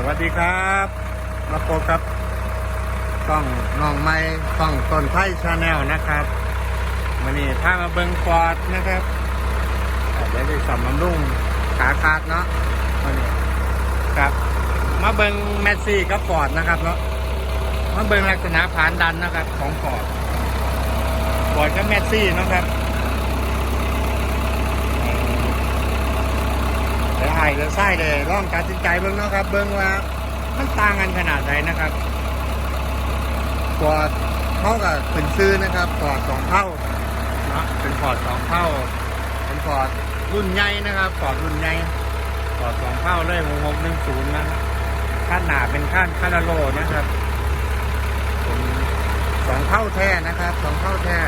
สวัสดีครับมาพบกับกล้องน้องไม้กล้องต้นไทยชาแนลนะครับวันนี้พามาเบิงฟอร์ดนะครับเดี๋ยวได้สำน้ำรุ่งขาขาดเนาะวันนี้ครับ มาเบิงแมสซี่กับฟอร์ดนะครับเนาะมาเบิงลักษณะผานดันนะครับ ของฟอร์ดฟอร์ดกับแมสซี่นะครับ เดี๋ยวไห้เดี๋ยวไส้เลยร่องการตัดสินใจเบิ้งเนาะครับ เบิ้งว่ามันต่างกันขนาดไหนนะครับปอดเท่ากับเป็นซื้อนะครับปอดสองเท่าเนาะเป็นปอดสองเท่าเป็นปอดรุ่นใหญ่นะครับปอดรุ่นใหญ่ปอดสองเท่าเลยหกหกหนึ่งศูนย์นะขั้นหนาเป็นขั้นคาราโลนะครับสองเท่าแท้นะครับสองเท่าแท้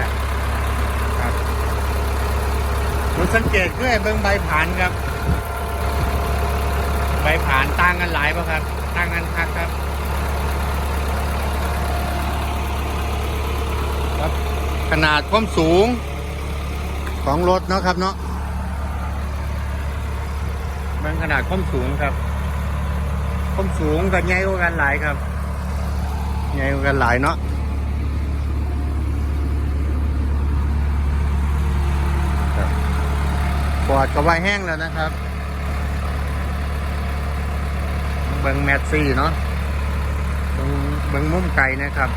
ครับดูสังเกตเพื่อเบิ้งใบผ่านครับ ใบผ่านต่างกันหลายป่ะครับต่างกันคักครับ ครับ ขนาดความสูงของรถเนาะครับเนาะมันขนาดความสูงครับความสูงกับใหญ่กว่ากันหลายครับใหญ่กว่ากันหลายเนาะครับปอดกับไวแห้งแล้วนะครับ เบิงแมสซี่เนาะเบิงเบิงมุมไก่นะครับ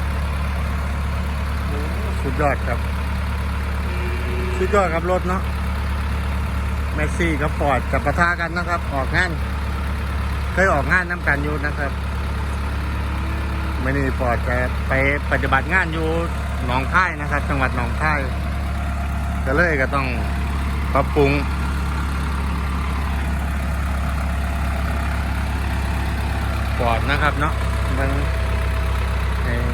สุดยอดครับ สุดยอดครับรถเนาะแมสซี่กับฟอร์ดจะปะทะกันนะครับ ออกงาน เคยออกงานน้ำกันอยู่นะครับไม่นี่ฟอร์ดจะไปปฏิบัติงานอยู่หนองคายนะครับ จังหวัดหนองคายก็เลยก็ต้องปรับปรุง ปอดนะครับเนาะมันเอ่อ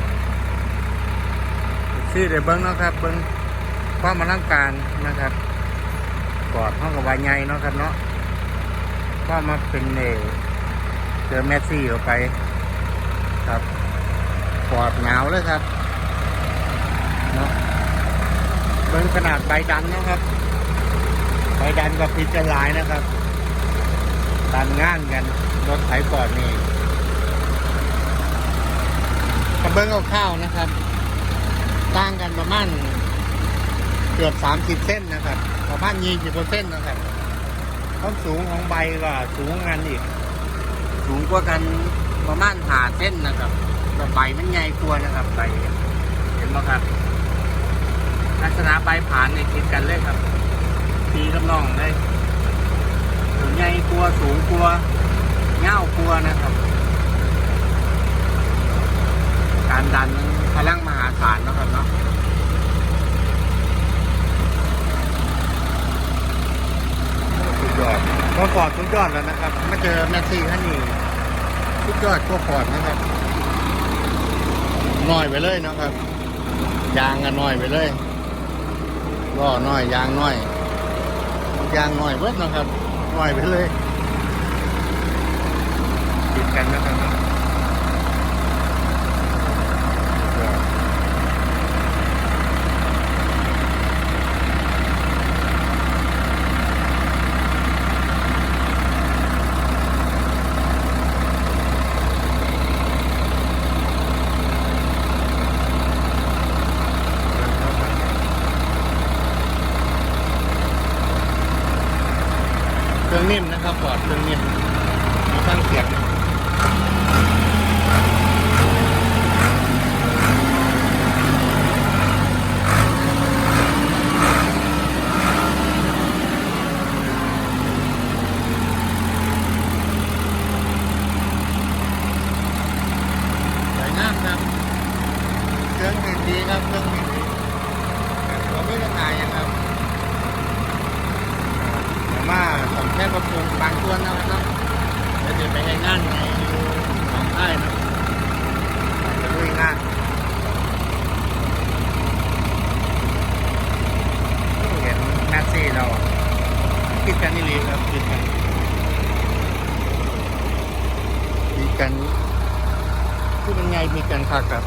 ซี่เดี๋ยวเบิ้งเนาะครับ เบิ้งความมาร่างการนะครับปอดห้องกับวายใหญ่เนาะครับเนาะก็มาเป็นเออเจอแมสซี่เข้าไป ครับปอดหนาวเลยครับเนาะเบิ้งขนาดใบดันเนาะครับใบดันกับพิจารณานะครับดันง่านกันรถไถปอดนี่ กระเบื้องข้าวๆนะครับต่างกันประมาณเกือบสามสิบเส้นนะครับ ประมาณยี่สิบเส้นนะครับความสูงของใบก็สูงงานอีก สูงกว่ากันประมาณหาเส้นนะครับแต่ใบมันใหญ่กว่านะครับใบเห็นไหมครับลักษณะใบผ่านในคิดกันเลยครับตีกับน้องเลยสูงใหญ่กลัวาสูงกลัวาเง่ากลัวานะครับ การดันพลังมหาศาลเนาะครับเนาะสุดยอดก็ฟอร์ดสุดยอดแล้วนะครับมาเจอแมสซี่ท่านนี้สุดยอดก็ฟอร์ดนะครับน้อยไปเลยนะครับ ยางกันน้อยไปเลยล้อน้อยยางน้อยยางน้อยเบิดนะครับน้อยไปเลยติดกันนะครับ เครื่องนิ่มนะครับปอดเครื่องนิ่มมีทั้งเสียงเครื่องดีครับเครื่องดีเราไม่ต้องหายยังครับ แต่ว่าผมแค่ปรับปรุงบางส่วนนะครับเนาะเดี๋ยวจะไปให้งานในของค่ายนะจะลุยงานเห็นแมสซี่เราคิดกันนี่เลีครับคิดกันคิดกันคือเป็นไงมีกันคักครับ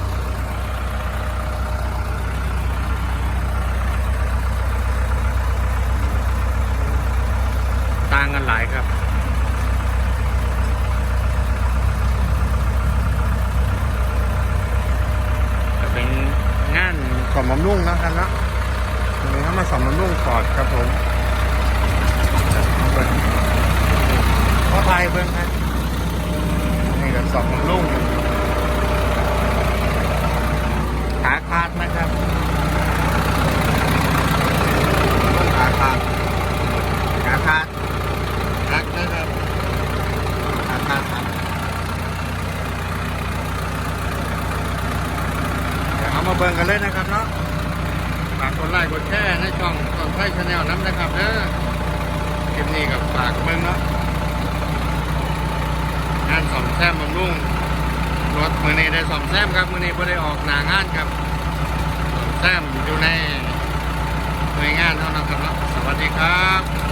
บำรุงนะครับนะตรงนี้เขามาสอมบำรุงฟอร์ดครับผมเอาเบิ่งขอไทยเบิ่งครับนี่ก็สอมบำรุงขาขาดนะครับขาขาดขาขาดรักนะครับขาขาดครับ เดี๋ยวเอามาเบิ่งกันเลยนะครับเนาะฝากกดไลค์กดแชร์ในช่องต้นไทยชาแนลน้ำนะครับเด้อคลิปนี้กับฝากเบิ่งเนาะงานสอมแซมบำรุงรถมือนี้ได้สอมแซมครับมือนี้ไม่ได้ออกหนางานครับสอมแซมอยู่ในหน่วยงานเท่านั้นครับเนาะสวัสดีครับ